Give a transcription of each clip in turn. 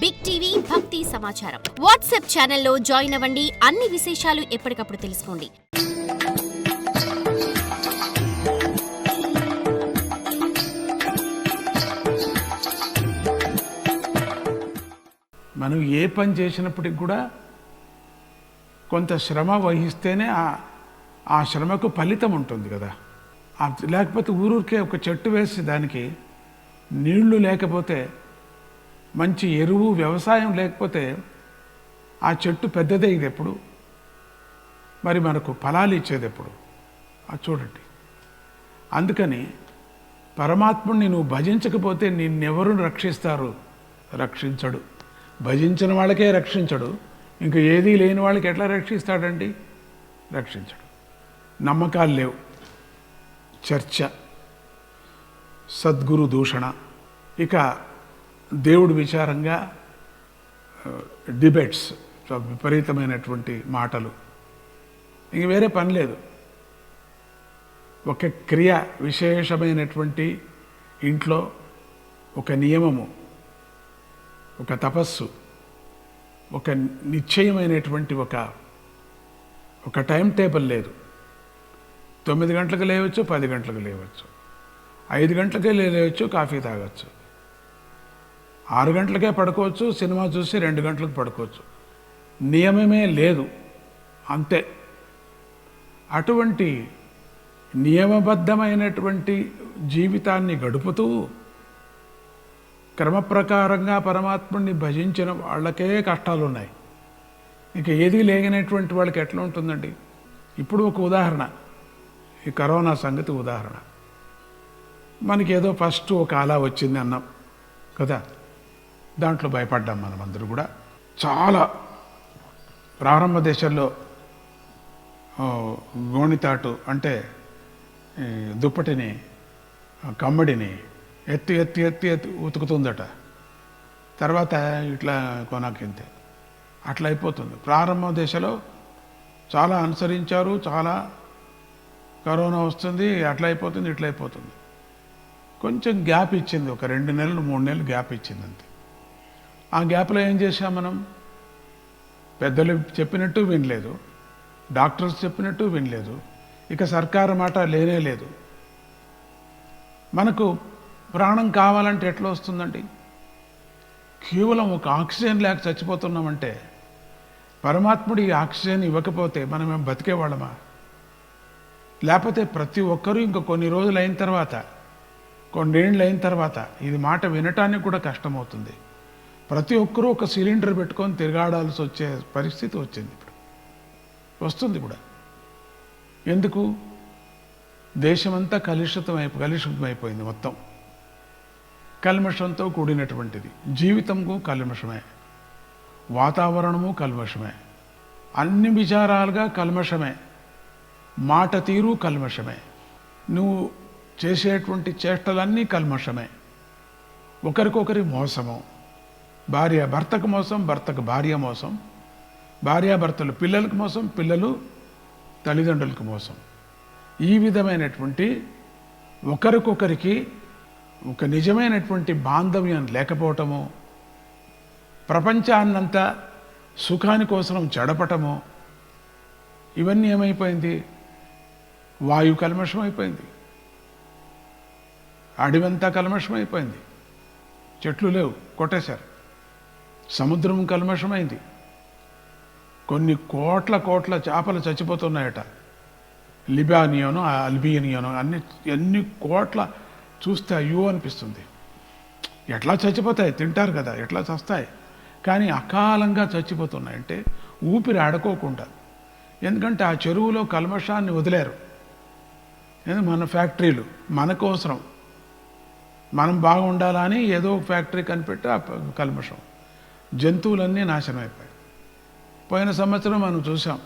Big TV భక్తి సమాచారం WhatsApp ఛానల్లో జాయిన్ అవ్వండి. అన్ని విశేషాలు ఎప్పటికప్పుడు తెలుసుకోండి. మనం ఏ పని చేసినప్పటికి కూడా కొంత శ్రమ వహిస్తేనే ఆ- శ్రమకు ఫలితం ఉంటుంది కదా. లేకపోతే ఊరూరికే ఒక చెట్టు వేసి దానికి నీళ్ళు లేకపోతే మంచి ఎరువు వ్యవసాయం లేకపోతే ఆ చెట్టు పెద్దదయ్యేది ఎప్పుడు మరి మనకు ఫలాలు ఇచ్చేది ఎప్పుడు అది చూడండి. అందుకని పరమాత్ముడిని నువ్వు భజించకపోతే నిన్నెవరు రక్షిస్తారు? రక్షించడు. భజించిన వాళ్ళకే రక్షించడు. ఇంకా ఏదీ లేని వాళ్ళకి ఎట్లా రక్షిస్తాడండి? రక్షించడు. నమ్మకాలు లేవు. చర్చ. సద్గురు దూషణ. ఇక దేవుడి విచారంగా డిబేట్స్ విపరీతమైనటువంటి మాటలు. ఇంక వేరే పని లేదు. ఒక క్రియ విశేషమైనటువంటి ఇంట్లో ఒక నియమము ఒక తపస్సు ఒక నిశ్చయమైనటువంటి ఒక ఒక టైం టేబుల్ లేదు. తొమ్మిది గంటలకు లేవచ్చు పది గంటలకు లేవచ్చు. ఐదు గంటలకే లేవచ్చు కాఫీ తాగొచ్చు. ఆరు గంటలకే పడుకోవచ్చు సినిమా చూసి రెండు గంటలకు పడుకోవచ్చు. నియమమే లేదు. అంతే. అటువంటి నియమబద్ధమైనటువంటి జీవితాన్ని గడుపుతూ క్రమప్రకారంగా పరమాత్ముడిని భజించిన వాళ్ళకే కష్టాలు ఉన్నాయి ఇంకా ఏదీ లేనటువంటి వాళ్ళకి ఎట్లా ఉంటుందండి? ఇప్పుడు ఒక ఉదాహరణ. ఈ కరోనా సంగతి ఉదాహరణ. మనకి ఏదో ఫస్ట్ ఒక అలా వచ్చింది అన్నాం. కదా? దాంట్లో భయపడ్డాం మనం అందరూ కూడా. చాలా ప్రారంభ దశల్లో గోణితాటు అంటే దుప్పటిని కమ్మడిని ఎత్తి ఎత్తి ఎత్తి ఎత్తి ఉతుకుతుందట. తర్వాత ఇట్లా కొనాకింతే. అట్లా అయిపోతుంది. ప్రారంభ దశలో చాలా అనుసరించారు చాలా కరోనా వస్తుంది అట్లా అయిపోతుంది ఇట్లా అయిపోతుంది. కొంచెం గ్యాప్ ఇచ్చింది ఒక రెండు నెలలు మూడు నెలలు గ్యాప్ ఇచ్చింది అంతే ఆ గ్యాప్లో ఏం చేశాం మనం? పెద్దలు చెప్పినట్టు వినలేదు. డాక్టర్స్ చెప్పినట్టు వినలేదు. ఇక సర్కారు మాట లేనే లేదు. మనకు ప్రాణం కావాలంటే ఎట్లా వస్తుందండి? కేవలం ఒక ఆక్సిజన్ లేక చచ్చిపోతున్నామంటే పరమాత్ముడు ఈ ఆక్సిజన్ ఇవ్వకపోతే మనం ఏం బతికేవాళ్ళమా లేకపోతే ప్రతి ఒక్కరూ ఇంకా కొన్ని రోజులు అయిన తర్వాత కొన్నేళ్ళు అయిన తర్వాత ఇది మాట వినటానికి కూడా కష్టమవుతుంది. ప్రతి ఒక్కరూ ఒక సిలిండర్ పెట్టుకొని తిరగాడాల్సి వచ్చే పరిస్థితి వచ్చింది ఇప్పుడు. వస్తుంది కూడా. ఎందుకు? దేశమంతా కలుషితం అయిపో కలుషితమైపోయింది మొత్తం. కల్మషంతో కూడినటువంటిది. జీవితము కల్మషమే. వాతావరణము కల్మషమే. అన్ని విచారాలుగా కల్మషమే. మాట తీరు కల్మషమే. నువ్వు చేసేటువంటి చేష్టలన్నీ కల్మషమే. ఒకరికొకరి మోసము. భార్య భర్తకు మోసం భర్తకు భార్య మోసం. భార్యాభర్తలు పిల్లలకు మోసం పిల్లలు తల్లిదండ్రులకు మోసం. ఈ విధమైనటువంటి ఒకరికొకరికి ఒక నిజమైనటువంటి బాంధవ్యం లేకపోవటము ప్రపంచాన్నంతా సుఖాని కోసం చెడపటము ఇవన్నీ ఏమైపోయింది? వాయు కల్మషం అయిపోయింది. అడివంతా కల్మషం అయిపోయింది. చెట్లు లేవు కొట్టేశారు. సముద్రం కల్మషమైంది. కొన్ని కోట్ల కోట్ల చేపలు చచ్చిపోతున్నాయట. లిబానియోను అల్బియనియోను అన్ని ఎన్ని కోట్ల చూస్తే అయ్యో అనిపిస్తుంది. ఎట్లా చచ్చిపోతాయి? తింటారు కదా ఎట్లా చస్తాయి? కానీ అకాలంగా చచ్చిపోతున్నాయి అంటే ఊపిరి ఆడుకోకుండా. ఎందుకంటే ఆ చెరువులో కల్మషాన్ని వదిలేరు. మన ఫ్యాక్టరీలు మన కోసరం. మనం బాగుండాలని ఏదో ఒక ఫ్యాక్టరీ కనిపెట్టి ఆ కల్మషం. జంతువులన్నీ నాశనం అయిపోయాయి. పోయిన సంవత్సరం మనం చూసాం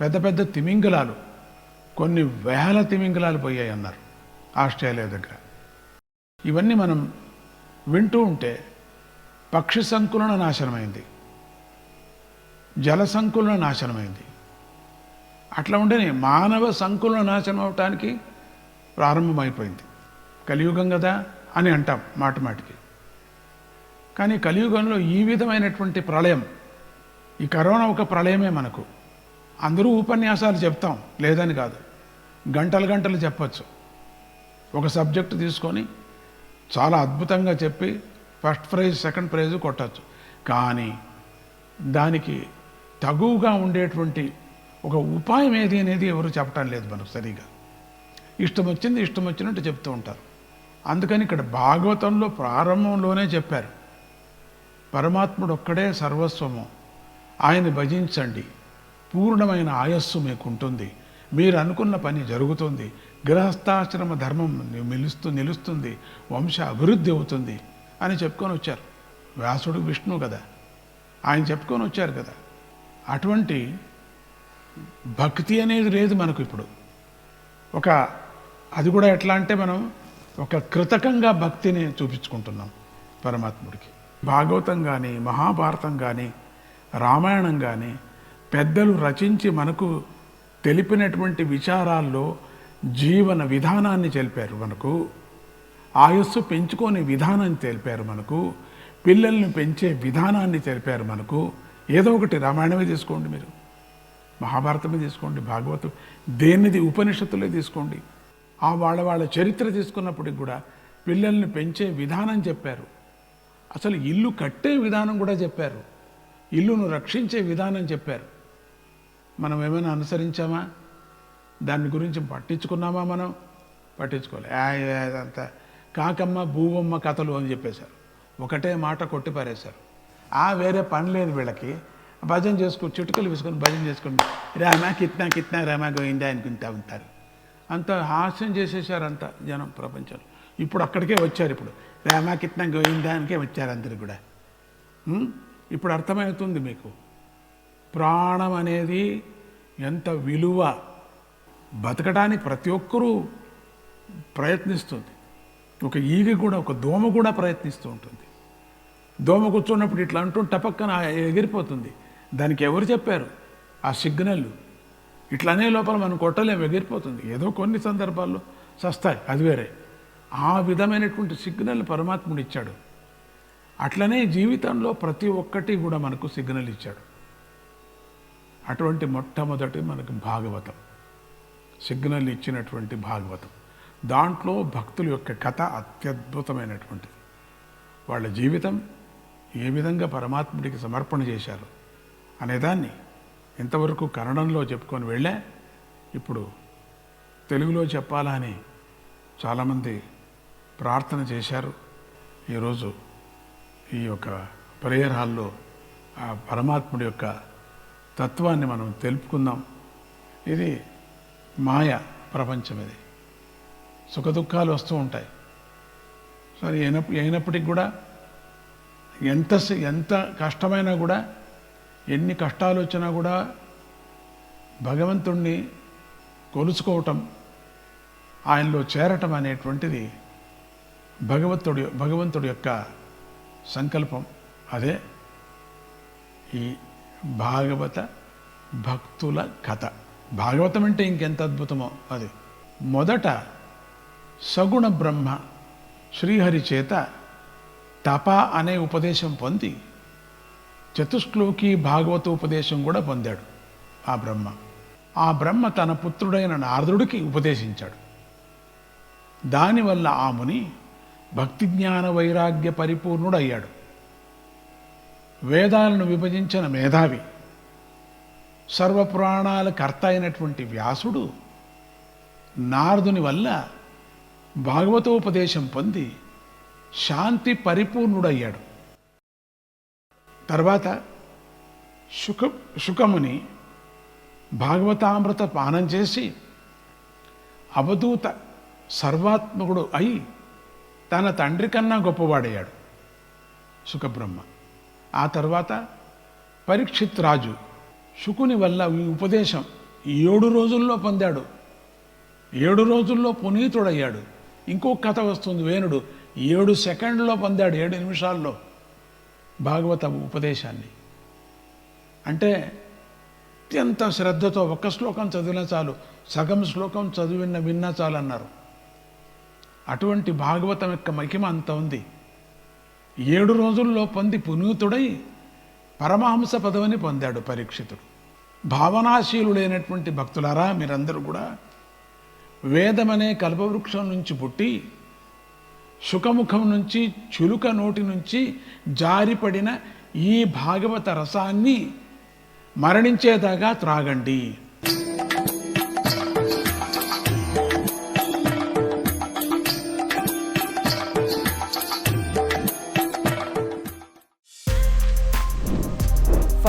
పెద్ద పెద్ద తిమింగలాలు కొన్ని వేల తిమింగలాలు పోయాయి అన్నారు ఆస్ట్రేలియా దగ్గర. ఇవన్నీ మనం వింటూ ఉంటే పక్షి సంకులన నాశనమైంది జల సంకులన నాశనమైంది. అట్లా ఉండని మానవ సంకులన నాశనం అవటానికి ప్రారంభమైపోయింది. కలియుగం కదా అని అంటాం మాట మాటికి. కానీ కలియుగంలో ఈ విధమైనటువంటి ప్రళయం ఈ కరోనా ఒక ప్రళయమే మనకు. అందరూ ఉపన్యాసాలు చెప్తాం లేదని కాదు. గంటలు గంటలు చెప్పచ్చు. ఒక సబ్జెక్టు తీసుకొని చాలా అద్భుతంగా చెప్పి ఫస్ట్ ప్రైజ్ సెకండ్ ప్రైజ్ కొట్టచ్చు. కానీ దానికి తగువుగా ఉండేటువంటి ఒక ఉపాయం ఏది అనేది ఎవరు చెప్పటం లేదు మనకు సరిగా. ఇష్టం వచ్చింది ఇష్టం వచ్చినట్టు చెప్తూ ఉంటారు. అందుకని ఇక్కడ భాగవతంలో ప్రారంభంలోనే చెప్పారు. పరమాత్ముడు ఒక్కడే సర్వస్వము. ఆయన భజించండి. పూర్ణమైన ఆయస్సు మీకు ఉంటుంది మీరు అనుకున్న పని జరుగుతుంది. గృహస్థాశ్రమ ధర్మం నిలుస్తూ నిలుస్తుంది. వంశ అభివృద్ధి అవుతుంది అని చెప్పుకొని వచ్చారు వ్యాసుడు విష్ణు కదా ఆయన చెప్పుకొని వచ్చారు కదా అటువంటి భక్తి అనేది లేదు మనకు ఇప్పుడు. ఒక అది కూడా ఎట్లా అంటే మనం ఒక కృతకంగా భక్తిని చూపించుకుంటున్నాం పరమాత్ముడికి. భాగవతం కానీ మహాభారతం కానీ రామాయణం కానీ పెద్దలు రచించి మనకు తెలిపినటువంటి విచారాల్లో జీవన విధానాన్ని తెలిపారు మనకు. ఆయస్సు పెంచుకొని విధానాన్ని తెలిపారు మనకు. పిల్లల్ని పెంచే విధానాన్ని తెలిపారు మనకు. ఏదో ఒకటి రామాయణమే తీసుకోండి మీరు. మహాభారతమే తీసుకోండి భాగవతం. దేనిది? ఉపనిషత్తులే తీసుకోండి. ఆ వాళ్ళ వాళ్ళ చరిత్ర తీసుకున్నప్పటికి కూడా పిల్లల్ని పెంచే విధానం చెప్పారు. అసలు ఇల్లు కట్టే విధానం కూడా చెప్పారు. ఇల్లును రక్షించే విధానం చెప్పారు. మనం ఏమైనా అనుసరించామా? దాని గురించి పట్టించుకున్నామా మనం? పట్టించుకోలే. అదంతా కాకమ్మ భూవమ్మ కథలు అని చెప్పేశారు. ఒకటే మాట కొట్టి పారేశారు. ఆ వేరే పని లేదు వీళ్ళకి. భజన చేసుకో చిటుకలు వేసుకొని భజన చేసుకుని రామా కిత్నా కిత్నా రామా గోయిందా అనుకుంటా ఉంటారు. అంత హాస్యం చేసేసారంత జనం ప్రపంచంలో. ఇప్పుడు అక్కడికే వచ్చారు ఇప్పుడు. రామా గోవిందానికే వచ్చారు అందరు కూడా. ఇప్పుడు అర్థమవుతుంది మీకు. ప్రాణం అనేది ఎంత విలువ బతకడానికి ప్రతి ఒక్కరూ ప్రయత్నిస్తుంది. ఒక ఈగ కూడా ఒక దోమ కూడా ప్రయత్నిస్తూ ఉంటుంది. దోమ కూర్చున్నప్పుడు ఇట్లా అంటూ టపక్కన ఎగిరిపోతుంది. దానికి ఎవరు చెప్పారు? ఆ సిగ్నల్. ఇట్లనే లోపల మనం కొట్టలేము ఎగిరిపోతుంది. ఏదో కొన్ని సందర్భాల్లో సస్తాయి అది వేరే. ఆ విధమైనటువంటి సిగ్నల్ పరమాత్ముడు ఇచ్చాడు. అట్లనే జీవితంలో ప్రతి ఒక్కటి కూడా మనకు సిగ్నల్ ఇచ్చాడు. అటువంటి మొట్టమొదటి మనకు భాగవతం. సిగ్నల్ ఇచ్చినటువంటి భాగవతం. దాంట్లో భక్తుల యొక్క కథ అత్యద్భుతమైనటువంటిది. వాళ్ళ జీవితం ఏ విధంగా పరమాత్ముడికి సమర్పణ చేశారు అనేదాన్ని ఇంతవరకు కన్నడంలో చెప్పుకొని వెళ్ళే. ఇప్పుడు తెలుగులో చెప్పాలా అని చాలామంది ప్రార్థన చేశారు. ఈరోజు ఈ యొక్క ప్రేయర్ హాల్లో ఆ పరమాత్ముడి యొక్క తత్వాన్ని మనం తెలుపుకుందాం. ఇది మాయ ప్రపంచం ఇది. సుఖదుఖాలు వస్తూ ఉంటాయి. సరే అయినప్పటికి కూడా ఎంత ఎంత కష్టమైనా కూడా ఎన్ని కష్టాలు వచ్చినా కూడా భగవంతుణ్ణి కొలుచుకోవటం ఆయనలో చేరటం అనేటువంటిది భగవంతుడి భగవంతుడి యొక్క సంకల్పం అదే ఈ భాగవత భక్తుల కథ. భాగవతం అంటే ఇంకెంత అద్భుతమో అది. మొదట సగుణ బ్రహ్మ శ్రీహరి చేత తప అనే ఉపదేశం పొంది చతుశ్లోకి భాగవత ఉపదేశం కూడా పొందాడు ఆ బ్రహ్మ. ఆ బ్రహ్మ తన పుత్రుడైన నారదుడికి ఉపదేశించాడు. దానివల్ల ఆ ముని భక్తి జ్ఞాన వైరాగ్య పరిపూర్ణుడయ్యాడు. వేదాలను విభజించిన మేధావి సర్వపురాణాల కర్త అయినటువంటి వ్యాసుడు నారదుని వల్ల భాగవతోపదేశం పొంది శాంతి పరిపూర్ణుడయ్యాడు. తర్వాత శుక శుకముని భాగవతామృత పానం చేసి అవధూత సర్వాత్మకుడు అయి తన తండ్రి కన్నా గొప్పవాడయ్యాడు సుఖబ్రహ్మ. ఆ తర్వాత పరీక్షిత్ రాజు శుకుని వల్ల ఈ ఉపదేశం ఏడు రోజుల్లో పొందాడు. ఏడు రోజుల్లో పునీతుడయ్యాడు. ఇంకో కథ వస్తుంది వేణుడు. ఏడు సెకండ్లో పొందాడు ఏడు నిమిషాల్లో భాగవత ఉపదేశాన్ని. అంటే అత్యంత శ్రద్ధతో ఒక్క శ్లోకం చదివినా చాలు సగం శ్లోకం చదివిన విన్నా చాలు అన్నారు. అటువంటి భాగవతం యొక్క మహిమ అంత ఉంది. ఏడు రోజుల్లో పొంది పునీతుడై పరమహంస పదవిని పొందాడు పరీక్షితుడు. భావనాశీలుడైనటువంటి భక్తులారా మీరందరూ కూడా వేదమనే కల్పవృక్షం నుంచి పుట్టి సుఖముఖం నుంచి చులుక నోటి నుంచి జారిపడిన ఈ భాగవత రసాన్ని మరణించేదాకా త్రాగండి.